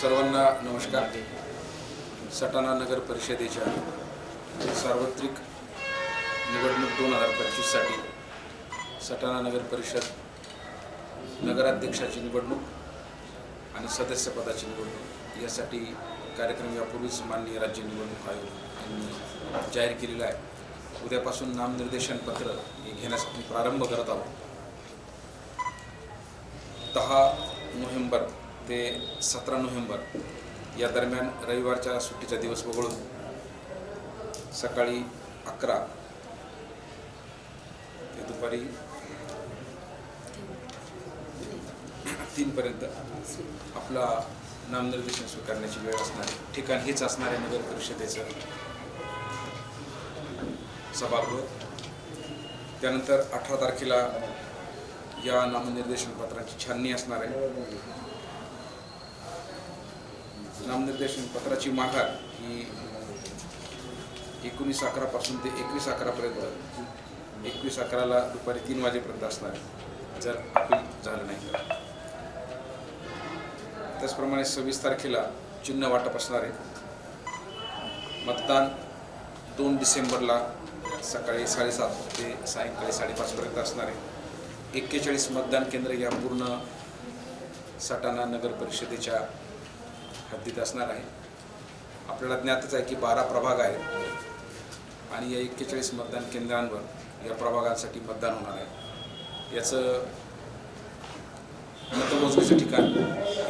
सर्वांना नमस्कार. सटाणा नगर परिषदेच्या सार्वत्रिक निवडणूक दोन हजार पंचवीससाठी सटाणा नगर परिषद नगराध्यक्षाची निवडणूक आणि सदस्यपदाची निवडणूक यासाठी कार्यक्रम यापूर्वीच माननीय राज्य निवडणूक आयोग यांनी जाहीर केलेला आहे. उद्यापासून नामनिर्देशन पत्र हे घेण्यास प्रारंभ करत आहोत. दहा नोव्हेंबर ते सतरा नोव्हेंबर. या दरम्यान रविवारच्या सुट्टीचा दिवस वगळून सकाळी अकरा ते दुपारी तीनपर्यंत आपला नामनिर्देशन स्वीकारण्याची वेळ असणार ठिकाण हेच असणार आहे नगर परिषदेचं सभागृह. त्यानंतर अठरा तारखेला या नामनिर्देशन पत्राची छाननी असणार आहे. नामनिर्देशन पत्राची माघार ही एकोणीस अकरापासून ते एकवीस अकरापर्यंत एकवीस अकराला दुपारी तीन वाजेपर्यंत असणार आहे. जर अपील झालं नाही तर. त्याचप्रमाणे सव्वीस तारखेला चिन्ह वाटप असणार आहे. मतदान दोन डिसेंबरला सकाळी साडेसात ते सायंकाळी साडेपाचपर्यंत असणार आहे. एक्केचाळीस मतदान केंद्र या पूर्ण सटाणा नगर परिषदेच्या हद्दीत असणार आहे. आपल्याला ज्ञातच आहे की बारा प्रभाग आहेत. आणि या एक्केचाळीस मतदान केंद्रांवर या प्रभागांसाठी मतदान होणार आहे. याचं मतमोजणीचं ठिकाण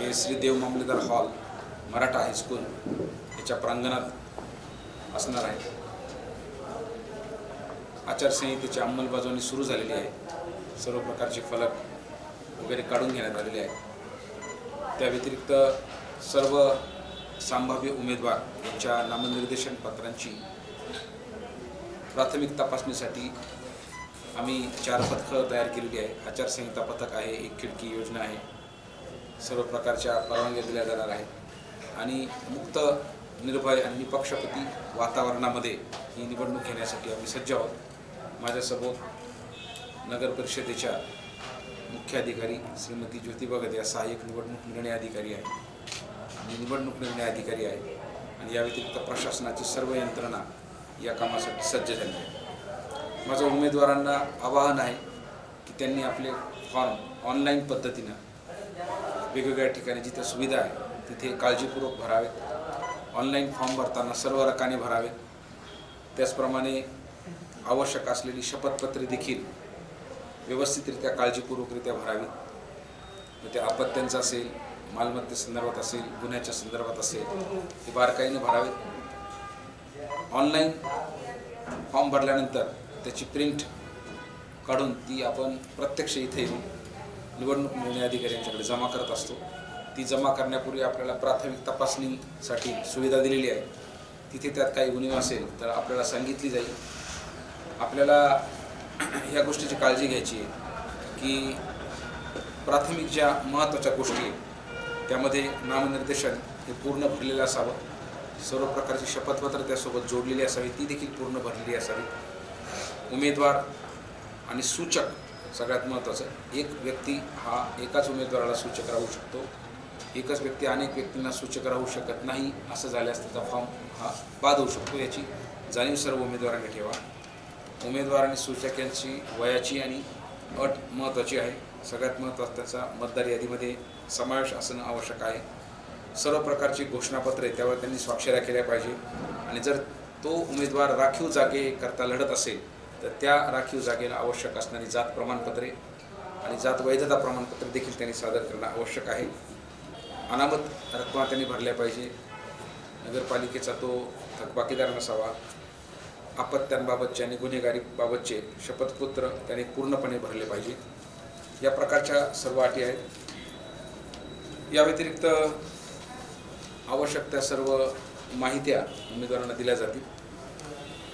हे श्री देव मामलेदार हॉल मराठा हायस्कूल याच्या प्रांगणात असणार आहे. आचारसंहितेची अंमलबजावणी सुरू झालेली आहे. सर्व प्रकारचे फलक वगैरे काढून घेण्यात आलेले आहेत. त्या व्यतिरिक्त सर्व संभाव्य उमेदवार यांच्या नामनिर्देशन पत्रांची प्राथमिक तपासणीसाठी आम्ही चार पथकं तयार केलेली आहे. आचारसंहिता पथक आहे एक खिडकी योजना आहे. सर्व प्रकारच्या परवानग्या दिल्या जाणार आहेत. आणि मुक्त निर्भय आणि निपक्षपाती वातावरणामध्ये ही निवडणूक घेण्यासाठी आम्ही सज्ज आहोत. माझ्यासोबत नगर परिषदेच्या मुख्याधिकारी श्रीमती ज्योतिबा गदे या सहाय्यक निवडणूक निर्णय अधिकारी आहे. आणि निवडणूक निर्णय अधिकारी आहे आणि या व्यतिरिक्त प्रशासनाची सर्व यंत्रणा या कामासाठी सज्ज झाली आहे. माझं उमेदवारांना आवाहन आहे की त्यांनी आपले फॉर्म ऑनलाईन पद्धतीनं वेगवेगळ्या ठिकाणी जिथे सुविधा आहे तिथे काळजीपूर्वक भरावेत. ऑनलाईन फॉर्म भरताना सर्व रकाने भरावेत. त्याचप्रमाणे आवश्यक असलेली शपथपत्रे देखील व्यवस्थितरित्या काळजीपूर्वकरित्या भरावीत. मग ते अपत्यांचं असेल मालमत्तेसंदर्भात असेल गुन्ह्याच्या संदर्भात असेल ते बारकाईने भरावेत. ऑनलाईन फॉर्म भरल्यानंतर त्याची प्रिंट काढून ती आपण प्रत्यक्ष इथे येऊन निवडणूक निर्णय अधिकारी यांच्याकडे जमा करत असतो. ती जमा करण्यापूर्वी आपल्याला प्राथमिक तपासणीसाठी सुविधा दिलेली आहे. तिथे त्यात काही उणीव असेल तर आपल्याला सांगितली जाईल. आपल्याला ह्या गोष्टीची काळजी घ्यायची आहे की प्राथमिक ज्या महत्त्वाच्या गोष्टी आहेत त्यामध्ये नामनिर्देशन हे पूर्ण भरलेलं असावं. सर्व प्रकारची शपथपत्र त्यासोबत जोडलेली असावी. ती देखील पूर्ण भरलेली असावी. उमेदवार आणि सूचक सगळ्यात महत्त्वाचं एक व्यक्ती हा एकाच उमेदवाराला सूचक राहू शकतो. एकच व्यक्ती अनेक व्यक्तींना सूचक राहू शकत नाही असं झाल्यास त्याचा फॉर्म हा बाद होऊ शकतो. याची जाणीव सर्व उमेदवारांनी ठेवा. उमेदवार आणि सूचक यांची वयाची आणि अट महत्त्वाची आहे. सगळ्यात महत्त्वाचा त्याचा मतदार यादीमध्ये समावेश असणं आवश्यक आहे. सर्व प्रकारची घोषणापत्रे त्यावर त्यांनी स्वाक्षऱ्या केल्या पाहिजे. आणि जर तो उमेदवार राखीव जागेकरता लढत असेल तर त्या राखीव जागेला आवश्यक असणारी जात प्रमाणपत्रे आणि जात वैधता प्रमाणपत्र देखील त्यांनी सादर करणं आवश्यक आहे. अनामत रक्कमा त्यांनी भरल्या पाहिजे. नगरपालिकेचा तो थकबाकीदार नसावा. आपत्त्यांबाबतचे आणि गुन्हेगारीबाबतचे शपथपत्र त्यांनी पूर्णपणे भरले पाहिजे. या प्रकारच्या सर्व अटी आहेत. या व्यतिरिक्त आवश्यक त्या सर्व माहित्या उमेदवारांना दिल्या जातील.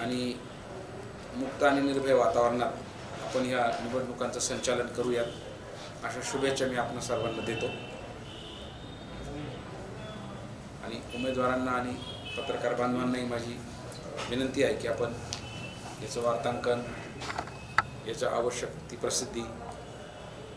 आणि मुक्त आणि निर्भय वातावरणात आपण या निवडणुकांचं संचालन करूयात. अशा शुभेच्छा मी आपण सर्वांना देतो. आणि उमेदवारांना आणि पत्रकार बांधवांनाही माझी विनंती आहे की आपण याचं वार्तांकन याचं आवश्यक ती प्रसिद्धी